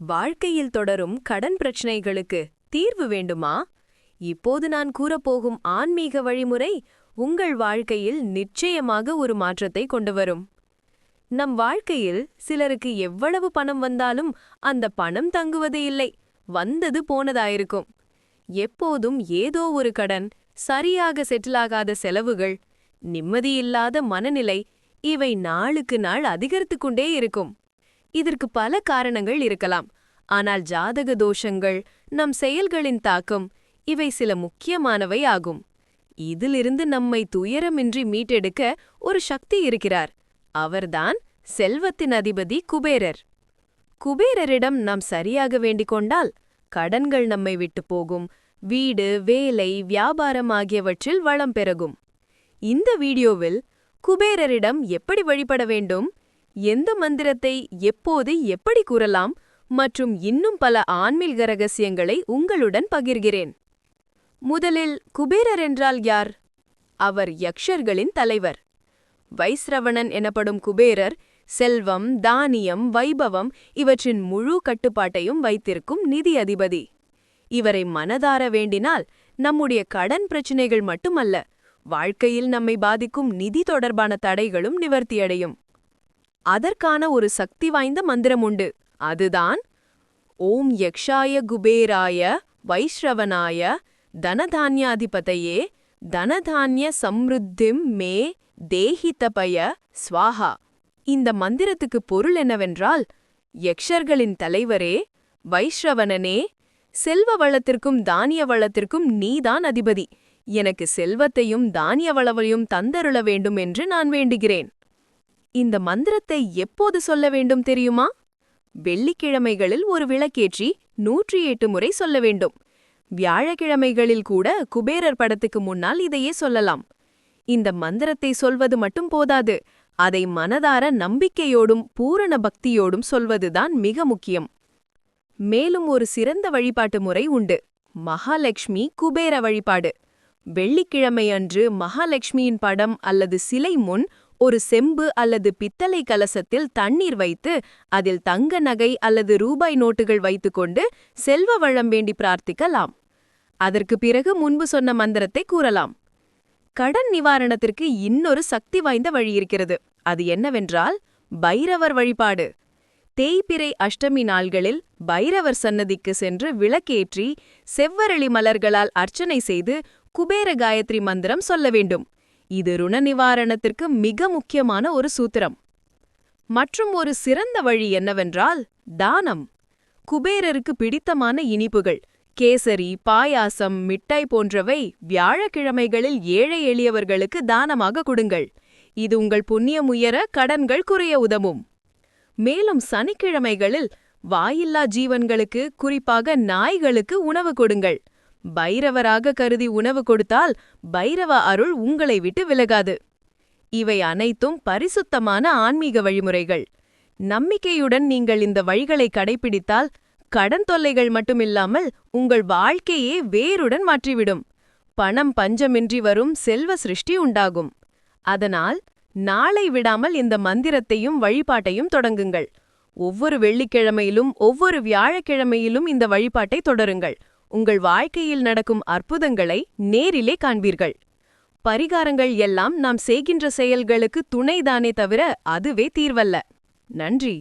வாழ்க்கையில் தொடரும் கடன் பிரச்சனைகளுக்கு தீர்வு வேண்டுமா? இப்போது நான் கூறப்போகும் ஆன்மீக வழிமுறை உங்கள் வாழ்க்கையில் நிச்சயமாக ஒரு மாற்றத்தை கொண்டு வரும் நம் வாழ்க்கையில் சிலருக்கு எவ்வளவு பணம் வந்தாலும் அந்த பணம் தங்குவதே இல்லை வந்தது போனதாயிருக்கும். எப்போதும் ஏதோ ஒரு கடன் சரியாக செட்டிலாகாத செலவுகள் நிம்மதியில்லாத மனநிலை இவை நாளுக்கு நாள் அதிகரித்துக் கொண்டே இருக்கும். இதற்கு பல காரணங்கள் இருக்கலாம். ஆனால் ஜாதக தோஷங்கள் நம் செயல்களின் தாக்கம் இவை சில முக்கியமானவை ஆகும். இதிலிருந்து நம்மை துயரமின்றி மீட்டெடுக்க ஒரு சக்தி இருக்கிறார். அவர்தான் செல்வத்தின் அதிபதி குபேரர். குபேரரிடம் நாம் சரியாக வேண்டிக் கொண்டால் கடன்கள் நம்மை விட்டு போகும். வீடு வேலை வியாபாரம் ஆகியவற்றில் வளம் பெருகும். இந்த வீடியோவில் குபேரரிடம் எப்படி வழிபட வேண்டும்? எந்த மந்திரத்தை எப்போது எப்படி கூறலாம் மற்றும் இன்னும் பல ஆன்மீக ரகசியங்களை உங்களுடன் பகிர்கிறேன். முதலில் குபேரர் என்றால் யார்? அவர் யக்ஷர்களின் தலைவர். வைஸ்ரவணன் எனப்படும் குபேரர் செல்வம் தானியம் வைபவம் இவற்றின் முழு கட்டுப்பாட்டையும் வைத்திருக்கும் நிதி அதிபதி. இவரை மனதார வேண்டினால் நம்முடைய கடன் பிரச்சினைகள் மட்டுமல்ல வாழ்க்கையில் நம்மை பாதிக்கும் நிதி தொடர்பான தடைகளும் நிவர்த்தியடையும். அதற்கான ஒரு சக்தி வாய்ந்த மந்திரம் உண்டு. அதுதான் ஓம் யக்ஷாய குபேராய வைஷ்ரவனாய தனதான்யாதிபதையே தனதான்ய சம்ருத்திம் மே தேஹிதபய ஸ்வாஹா. இந்த மந்திரத்துக்கு பொருள் என்னவென்றால் யக்ஷர்களின் தலைவரே வைஷ்ரவனனே செல்வ வளத்திற்கும் தானிய வளத்திற்கும் நீதான் அதிபதி. எனக்கு செல்வத்தையும் தானிய வளவையும் தந்தருள வேண்டும் என்று நான் வேண்டுகிறேன். இந்த மந்திரத்தை எப்போது சொல்ல வேண்டும் தெரியுமா? வெள்ளிக்கிழமைகளில் ஒரு விளக்கேற்றி நூற்றி எட்டு முறை சொல்ல வேண்டும். வியாழக்கிழமைகளில் கூட குபேரர் படத்துக்கு முன்னால் இதையே சொல்லலாம். இந்த மந்திரத்தை சொல்வது மட்டும் போதாது அதை மனதார நம்பிக்கையோடும் பூரண பக்தியோடும் சொல்வதுதான் மிக முக்கியம். மேலும் ஒரு சிறந்த வழிபாட்டு முறை உண்டு. மகாலட்சுமி குபேர வழிபாடு. வெள்ளிக்கிழமை அன்று மகாலட்சுமியின் படம் அல்லது சிலை முன் ஒரு செம்பு அல்லது பித்தளை கலசத்தில் தண்ணீர் வைத்து அதில் தங்க நகை அல்லது ரூபாய் நோட்டுகள் வைத்துக்கொண்டு செல்வ வளம் வேண்டி பிரார்த்திக்கலாம். அதற்கு பிறகு முன்பு சொன்ன மந்திரத்தை கூறலாம். கடன் நிவாரணத்திற்கு இன்னொரு சக்தி வாய்ந்த வழி இருக்கிறது. அது என்னவென்றால் பைரவர் வழிபாடு. தேய்பிரை அஷ்டமி நாள்களில் பைரவர் சன்னதிக்கு சென்று விளக்கேற்றி செவ்வரளி மலர்களால் அர்ச்சனை செய்து குபேர காயத்ரி மந்திரம் சொல்ல வேண்டும். இது ருண நிவாரணத்திற்கு மிக முக்கியமான ஒரு சூத்திரம். மற்றும் ஒரு சிறந்த வழி என்னவென்றால் தானம். குபேரருக்கு பிடித்தமான இனிப்புகள் கேசரி பாயாசம் மிட்டாய் போன்றவை வியாழக்கிழமைகளில் ஏழை எளியவர்களுக்கு தானமாக கொடுங்கள். இது உங்கள் புண்ணியம் உயர கடன்கள் குறைய உதவும். மேலும் சனிக்கிழமைகளில் வாயில்லா ஜீவன்களுக்கு குறிப்பாக நாய்களுக்கு உணவு கொடுங்கள். பைரவராக கருதி உணவு கொடுத்தால் பைரவ அருள் உங்களை விட்டு விலகாது. இவை அனைத்தும் பரிசுத்தமான ஆன்மீக வழிமுறைகள். நம்பிக்கையுடன் நீங்கள் இந்த வழிகளை கடைபிடித்தால் கடன் தொல்லைகள் மட்டுமில்லாமல் உங்கள் வாழ்க்கையே வேருடன் மாற்றிவிடும். பணம் பஞ்சமின்றி வரும் செல்வ சிருஷ்டி உண்டாகும். அதனால் நாளை விடாமல் இந்த மந்திரத்தையும் வழிபாட்டையும் தொடங்குங்கள். ஒவ்வொரு வெள்ளிக்கிழமையிலும் ஒவ்வொரு வியாழக்கிழமையிலும் இந்த வழிபாட்டை தொடருங்கள். உங்கள் வாழ்க்கையில் நடக்கும் அற்புதங்களை நேரிலே காண்பீர்கள். பரிகாரங்கள் எல்லாம் நாம் செய்கின்ற செயல்களுக்கு துணைதானே தவிர அதுவே தீர்வல்ல. நன்றி.